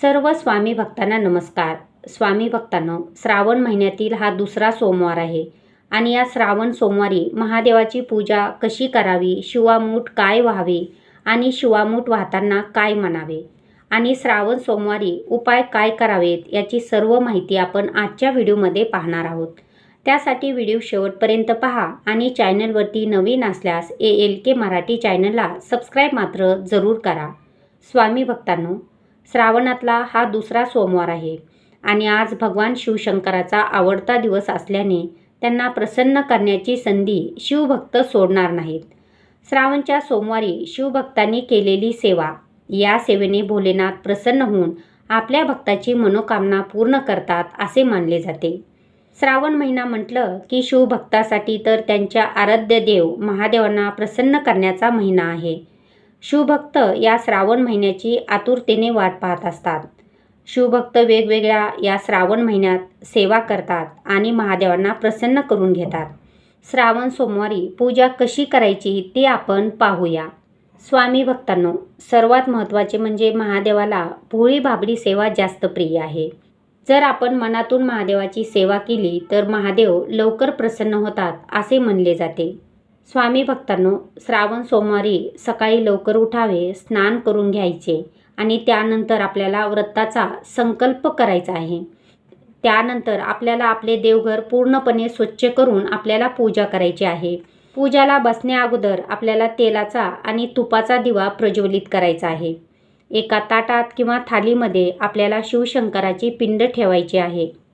सर्व स्वामी भक्तांना नमस्कार. स्वामी भक्तांनो श्रावण महिन्यातील हा दुसरा सोमवार आहे आणि या श्रावण सोमवारी महादेवाची पूजा कशी करावी शिवामूठ काय व्हावे आणि शिवामूठ वाहताना काय म्हणावे आणि श्रावण सोमवारी उपाय काय करावेत याची सर्व माहिती आपण आजच्या व्हिडिओमध्ये पाहणार आहोत. त्यासाठी व्हिडिओ शेवटपर्यंत पहा आणि चॅनलवरती नवीन असल्यास ए एल के मराठी चॅनलला सबस्क्राईब मात्र जरूर करा. स्वामी भक्तांनो श्रावणातला हा दुसरा सोमवार आहे. आणि आज भगवान शिवशंकराचा आवडता दिवस असल्याने त्यांना प्रसन्न करण्याची संधी शिवभक्त सोडणार नाहीत. श्रावणच्या सोमवारी शिवभक्तांनी केलेली सेवा या सेवेने भोलेनाथ प्रसन्न होऊन आपल्या भक्ताची मनोकामना पूर्ण करतात असे मानले जाते. श्रावण महिना म्हटलं की शिवभक्तासाठी तर त्यांच्या आराध्य देव महादेवांना प्रसन्न करण्याचा महिना आहे. शिवभक्त या श्रावण महिन्याची आतुरतेने वाट पाहत असतात. शिवभक्त वेगवेगळ्या या श्रावण महिन्यात सेवा करतात आणि महादेवांना प्रसन्न करून घेतात. श्रावण सोमवारी पूजा कशी करायची ते आपण पाहूया. स्वामी भक्तांनो सर्वात महत्त्वाचे म्हणजे महादेवाला भोळी भाबडी सेवा जास्त प्रिय आहे. जर आपण मनातून महादेवाची सेवा केली तर महादेव लवकर प्रसन्न होतात असे म्हणले जाते. स्वामी भक्तांनो श्रावण सोमवारी सकाळी लवकर उठावे स्नान करून घ्यायचे आणि त्यानंतर आपल्याला व्रताचा संकल्प करायचा आहे. त्यानंतर आपल्याला आपले देवघर पूर्णपणे स्वच्छ करून आपल्याला पूजा करायची आहे. पूजाला बसण्याअगोदर आपल्याला तेलाचा आणि तुपाचा दिवा प्रज्वलित करायचा आहे. एका ताटात किंवा थालीमध्ये आपल्याला शिवशंकराची पिंड ठेवायची आहे.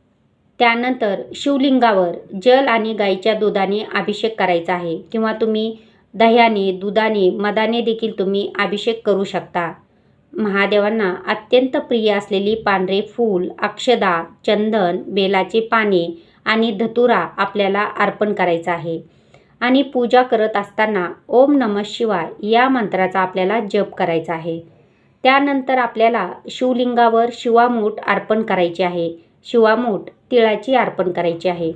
त्यानंतर शिवलिंगावर जल आणि गाईच्या दुधाने अभिषेक करायचा आहे. किंवा तुम्ही दह्याने दुधाने मधाने देखील तुम्ही अभिषेक करू शकता. महादेवांना अत्यंत प्रिय असलेली पांढरे फूल अक्षदा चंदन बेलाचे पाने आणि धतुरा आपल्याला अर्पण करायचा आहे. आणि पूजा करत असताना ओम नम शिवाय या मंत्राचा आपल्याला जप करायचा आहे. त्यानंतर आपल्याला शिवलिंगावर शिवामूठ अर्पण करायचे आहे. शिवामूठ तिळाची अर्पण करायची आहे.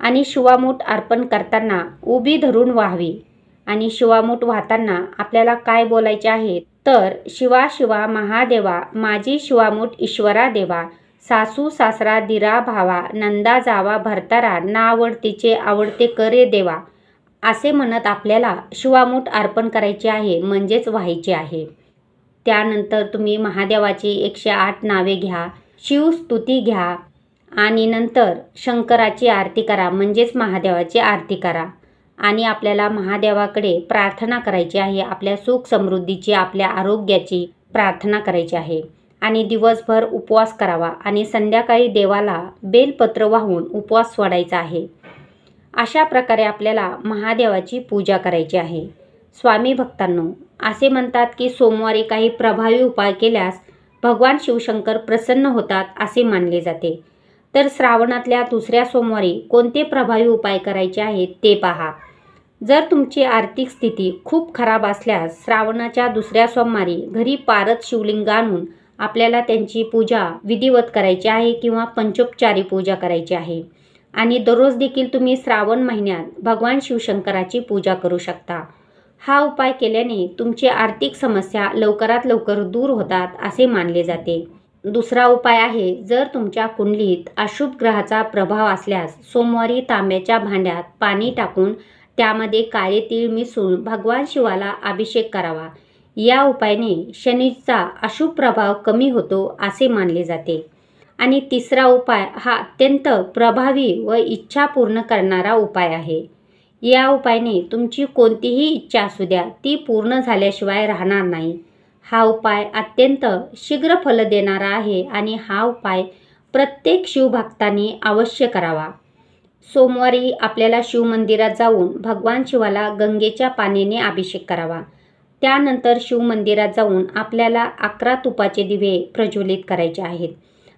आणि शिवामूठ अर्पण करताना उभी धरून व्हावी. आणि शिवामूठ वाहताना आपल्याला काय बोलायचे आहे? तर शिवा शिवा महादेवा माझी शिवामूठ ईश्वरा देवा सासू सासरा दिरा भावा नंदा जावा भरतारा ना आवडतीचे आवडते करे देवा असे म्हणत आपल्याला शिवामूठ अर्पण करायचे आहे म्हणजेच व्हायचे आहे. त्यानंतर तुम्ही महादेवाची एकशे आठ नावे घ्या. शिवस्तुती घ्या. आणि नंतर शंकराची आरती करा म्हणजेच महादेवाची आरती करा. आणि आपल्याला महादेवाकडे प्रार्थना करायची आहे आपल्या सुख समृद्धीची आपल्या आरोग्याची प्रार्थना करायची आहे. आणि दिवसभर उपवास करावा आणि संध्याकाळी देवाला बेलपत्र वाहून उपवास सोडायचा आहे. अशा प्रकारे आपल्याला महादेवाची पूजा करायची आहे. स्वामी भक्तांनो असे म्हणतात की सोमवारी काही प्रभावी उपाय केल्यास भगवान शिवशंकर प्रसन्न होतात असे मानले जाते. तर श्रावणातल्या दुसऱ्या सोमवारी कोणते प्रभावी उपाय करायचे आहेत ते पहा. जर तुमची आर्थिक स्थिती खूप खराब असल्यास श्रावणाच्या दुसऱ्या सोमवारी घरी पारत शिवलिंग आणून आपल्याला त्यांची पूजा विधिवत करायची आहे किंवा पंचोपचारी पूजा करायची आहे. आणि दररोज देखील तुम्ही श्रावण महिन्यात भगवान शिवशंकराची पूजा करू शकता. हा उपाय केल्याने तुमची आर्थिक समस्या लवकरात लवकर दूर होतात असे मानले जाते. दुसरा उपाय आहे जर तुमच्या कुंडलीत अशुभ ग्रहाचा प्रभाव असल्यास सोमवारी तांब्याच्या भांड्यात पाणी टाकून त्यामध्ये काळे तीळ मिसळून भगवान शिवाला अभिषेक करावा. या उपायाने शनीचा अशुभ प्रभाव कमी होतो असे मानले जाते. आणि तिसरा उपाय हा अत्यंत प्रभावी व इच्छा पूर्ण करणारा उपाय आहे. या उपायाने तुमची कोणतीही इच्छा असू द्या ती पूर्ण झाल्याशिवाय राहणार नाही. हा उपाय अत्यंत शीघ्र फल देणारा आहे आणि हा उपाय प्रत्येक शिवभक्तांनी अवश्य करावा. सोमवारी आपल्याला शिवमंदिरात जाऊन भगवान शिवाला गंगेच्या पाण्याने अभिषेक करावा. त्यानंतर शिवमंदिरात जाऊन आपल्याला अकरा तुपाचे दिवे प्रज्वलित करायचे आहेत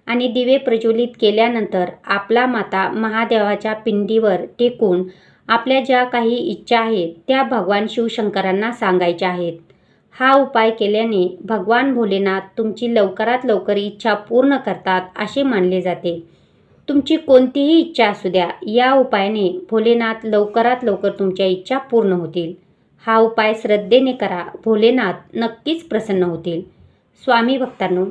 आणि दिवे प्रज्वलित केल्यानंतर आपला माता महादेवाच्या पिंडीवर टेकून आपल्या ज्या काही इच्छा आहेत त्या भगवान शिवशंकरांना सांगायच्या आहेत. हा उपाय केल्याने भगवान भोलेनाथ तुमची लवकरात लवकर इच्छा पूर्ण करतात असे मानले जाते. तुमची कोणतीही इच्छा असू द्या या उपायाने भोलेनाथ लवकरात लवकर तुमच्या इच्छा पूर्ण होतील. हा उपाय श्रद्धेने करा भोलेनाथ नक्कीच प्रसन्न होतील. स्वामी भक्तांनो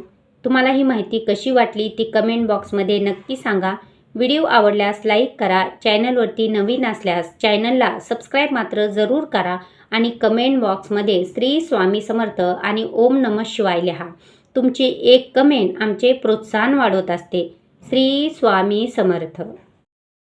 तुम्हाला ही माहिती कशी वाटली ती कमेंट बॉक्समध्ये नक्की सांगा. व्हिडिओ आवडल्यास लाईक करा चॅनलवरती नवीन असल्यास चॅनलला सबस्क्राईब मात्र जरूर करा आणि कमेंट बॉक्समध्ये श्री स्वामी समर्थ आणि ओम नम शिवाय लिहा. तुमची एक कमेंट आमचे प्रोत्साहन वाढवत असते. श्री स्वामी समर्थ.